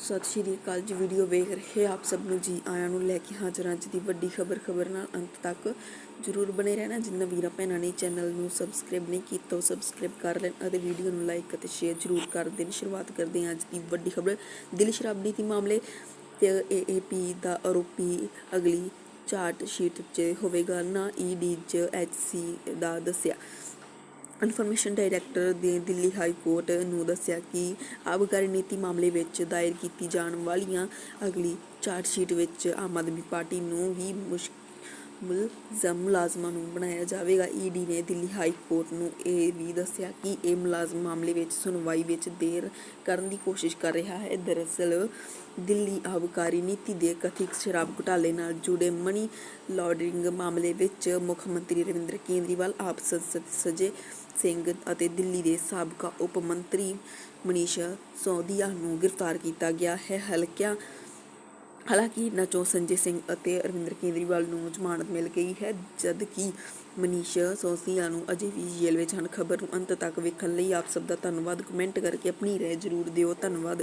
ਸਤਿ ਸ਼੍ਰੀ ਅਕਾਲ ਜੀ ਵੀਡੀਓ ਵੇਖ ਰਹੇ ਆਪ ਸਭ ਨੂੰ ਜੀ, ਆਇਆਂ ਨੂੰ ਲੈ ਕੇ ਹਾਜ਼ਰ ਅੱਜ ਦੀ ਵੱਡੀ ਖਬਰ ਖਬਰ ਨਾਲ ਅੰਤ ਤੱਕ ਜਰੂਰ ਬਣੇ ਰਹਿਣਾ। ਜਿੰਨਾ ਵੀਰਾਂ ਭੈਣਾਂ ਨੇ ਚੈਨਲ ਨੂੰ ਸਬਸਕ੍ਰਾਈਬ ਨਹੀਂ ਕੀਤਾ, ਉਹ ਸਬਸਕ੍ਰਾਈਬ ਕਰ ਲੈਣ ਅਤੇ ਵੀਡੀਓ ਨੂੰ ਲਾਈਕ ਅਤੇ ਸ਼ੇਅਰ ਜਰੂਰ ਕਰ ਦੇਣ। ਸ਼ੁਰੂਆਤ ਕਰਦੇ ਹਾਂ ਅੱਜ ਦੀ ਵੱਡੀ ਖਬਰ, ਦਿਲ ਸ਼ਰਾਬ ਨੀਤੀ ਮਾਮਲੇ ਤੇ ਏਏਪੀ ਦਾ ਆਰੋਪੀ ਅਗਲੀ ਚਾਰਟ ਸ਼ੀਟ 'ਚ ਹੋਵੇਗਾ, ਨਾ ਈਡੀ 'ਚ ਐਚਸੀ ਦਾ ਦੱਸਿਆ। ਇਨਫੋਰਮੇਸ਼ਨ ਡਾਇਰੈਕਟਰ ਨੇ ਦਿੱਲੀ ਹਾਈ ਕੋਰਟ ਨੂੰ ਦੱਸਿਆ ਕਿ ਆਬਕਾਰੀ ਨੀਤੀ ਮਾਮਲੇ ਵਿੱਚ ਦਾਇਰ ਕੀਤੀ ਜਾਣ ਵਾਲੀਆਂ ਅਗਲੀ ਚਾਰਜਸ਼ੀਟ ਵਿੱਚ ਆਮ ਆਦਮੀ ਪਾਰਟੀ ਨੂੰ ਵੀ ਮੁਸ਼ ਮੁਲਜ਼ਮ ਮੁਲਾਜ਼ਮਾਂ ਨੂੰ ਬਣਾਇਆ ਜਾਵੇਗਾ। ਈਡੀ ਨੇ ਦਿੱਲੀ ਹਾਈ ਕੋਰਟ ਨੂੰ ਇਹ ਵੀ ਦੱਸਿਆ ਕਿ ਇਹ ਮੁਲਾਜ਼ਮ ਮਾਮਲੇ ਵਿੱਚ ਸੁਣਵਾਈ ਵਿੱਚ ਦੇਰ ਕਰਨ ਦੀ ਕੋਸ਼ਿਸ਼ ਕਰ ਰਿਹਾ ਹੈ। ਦਰਅਸਲ, ਦਿੱਲੀ ਆਬਕਾਰੀ ਨੀਤੀ ਦੇ ਕਥਿਤ ਸ਼ਰਾਬ ਘੁਟਾਲੇ ਨਾਲ ਜੁੜੇ ਮਨੀ ਲਾਂਡਰਿੰਗ ਮਾਮਲੇ ਵਿੱਚ ਮੁੱਖ ਮੰਤਰੀ ਰਵਿੰਦਰ ਕੇਜਰੀਵਾਲ, ਆਪ ਸੰਸਦ ਸਜੇ ਸਿੰਘ ਅਤੇ ਦਿੱਲੀ ਦੇ ਸਾਬਕਾ ਉਪ ਮੰਤਰੀ ਮਨੀਸ਼ ਸੌਦੀਆ ਨੂੰ ਗ੍ਰਿਫਤਾਰ ਕੀਤਾ ਗਿਆ ਹੈ। ਹਲਕਿਆਂ ਹਾਲਾਂਕਿ ਇਹਨਾਂ ਚੋਂ ਸੰਜੇ ਸਿੰਘ ਅਤੇ ਅਰਵਿੰਦਰ ਕੇਜਰੀਵਾਲ ਨੂੰ ਜ਼ਮਾਨਤ ਮਿਲ ਗਈ ਹੈ, ਜਦ ਕਿ ਮਨੀਸ਼ ਸੋਸੀਆ ਨੂੰ ਅਜੇ ਵੀ ਜੇਲ੍ਹ ਵਿੱਚ ਹਨ। ਖਬਰ ਨੂੰ ਅੰਤ ਤੱਕ ਵੇਖਣ ਲਈ ਆਪ ਸਭ ਦਾ ਧੰਨਵਾਦ। ਕਮੈਂਟ ਕਰਕੇ ਆਪਣੀ ਰਾਏ ਜ਼ਰੂਰ ਦਿਓ। ਧੰਨਵਾਦ।